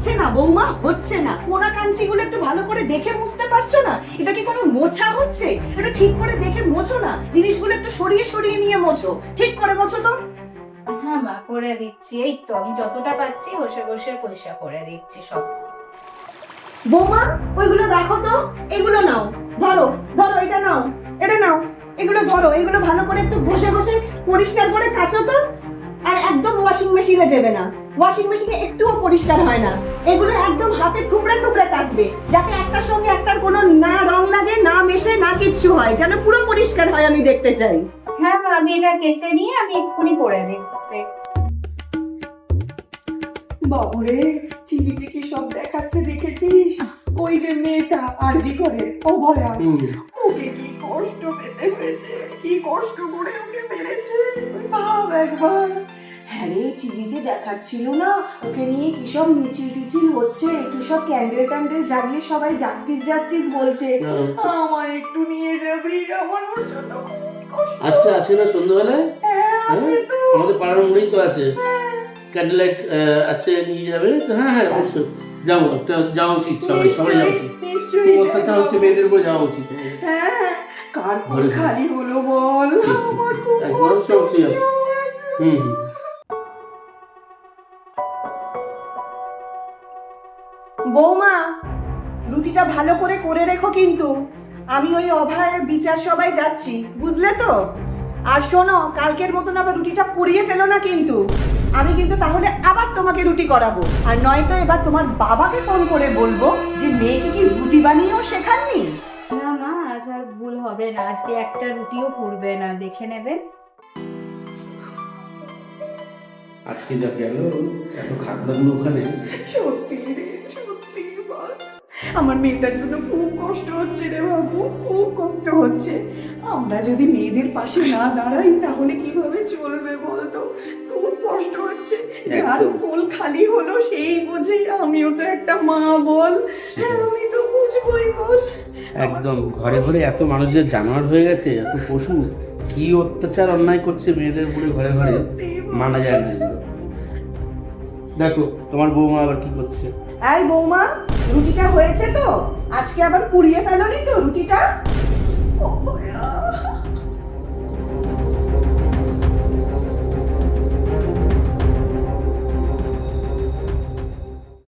হচ্ছে না বৌমা হচ্ছে না। কোনা কাঞ্চিগুলো একটু ভালো করে দেখে মুছতে পারছ না? এটা কি কোনো মোছা হচ্ছে? এটা ঠিক করে দেখে মোছো না? জিনিসগুলো একটু সরিয়ে সরিয়ে নিয়ে মোছো। ঠিক করে মোছো তো? হ্যাঁ মা করে দিচ্ছি। এই তো আমি যতটা পাচ্ছি বসে বসে পয়সা করে দিচ্ছি সব। বৌমা ওইগুলো রাখো তো। এগুলো নাও। ধরো ধরো এটা নাও। এটা নাও। এগুলো ধরো। এগুলো ভালো করে একটু বসে বসে পরিষ্কার করে কাচো তো। একদম ওয়াশিং মেশিনে দেবে না। ওয়াশিং মেশিনে একটুও পরিষ্কার হয় না। এগুলো একদম হাতে টুকরে টুকরে কাচবে যাতে একটার সঙ্গে একটার কোনো না রং লাগে না মেশে না কিচ্ছু হয় যেন পুরো পরিষ্কার হয় আমি দেখতে চাই। হ্যাঁ মা আমি এটা কেচে নিয়ে আমি এক্ষুনি করে দিচ্ছি বাবুরে টিভিতে কি সব দেখাচ্ছে দেখেছিস? ওই যে মেয়েটা আরজি করে ও ভয়া ওকে কি কষ্ট পেতে হয়েছে? কি কষ্ট করে ওকে মেরেছে? ভাব একবার। হ্যাঁ টিভিতে দেখাচ্ছিল না? ওকে নিয়ে কি সব মিছিল টিছিল হচ্ছে? কি সব ক্যান্ডেল ট্যান্ডেল জ্বালিয়ে সবাই জাস্টিস জাস্টিস বলছে? আমার একটু নিয়ে যাবি? আমার ওর জন্য আজকে আছে না সন্ধ্যাবেলায়? হ্যাঁ তো। আমাদের পাড়ার মোড়েই তো আছে। ক্যান্ডেল লাইট আছে নিয়ে যাবে? হ্যাঁ হ্যাঁ অবশ্যই। যাব একটা যাওয়া উচিত সবাই সবাই যাওয়া উচিত। নিশ্চয়ই অত্যাচার হচ্ছে মেয়েদের উপরে যাওয়া উচিত। হ্যাঁ কার ঘরে যাও। খালি হলো বল। আমার খুব কষ্ট হুম হুম। বৌমা, রুটিটা ভালো করে করে রেখো কিন্তু। আমি ওই অভার বিচার সবাই যাচ্ছি, বুঝলে তো? আর শোনো, কালকের মতন আবার রুটিটা পুড়িয়ে ফেলো না কিন্তু। আমি কিন্তু তাহলে আবার তোমাকে রুটি করাবো। আর নয়তো এবার তোমার বাবাকে ফোন করে বলব যে মেয়েকে কি রুটি বানিয়েও শেখাননি? না, মা, আজ আর ভুল হবে না। আজকে একটা রুটিও পুড়বে না, দেখে নেবেন আজকে যা গেল এত খারাপ লাগল ওখানে? সত্যি রে সত্যি বল। আমার মেয়েটার জন্য খুব কষ্ট হচ্ছে রে বাবু খুব কষ্ট হচ্ছে। আমরা যদি মেয়েদের পাশে না দাঁড়াই তাহলে কীভাবে চলবে বলতো? খুব কষ্ট হচ্ছে। যার কোল খালি হলো সেই বুঝে আমিও তো একটা মা বল। হ্যাঁ আমি তো বুঝবই বল। একদম ঘরে ঘরে এত মানুষের জানোয়ার হয়ে গেছে এত পশু কি অত্যাচার অন্যায় করছে মেয়েদের উপরে ঘরে ঘরে। মানা যায় না। দেখো, তোমার বৌমা আবার কি করছে এই বৌমা, রুটিটা হয়েছে তো আজকে আবার পুড়িয়ে ফেলোনি তো রুটিটা।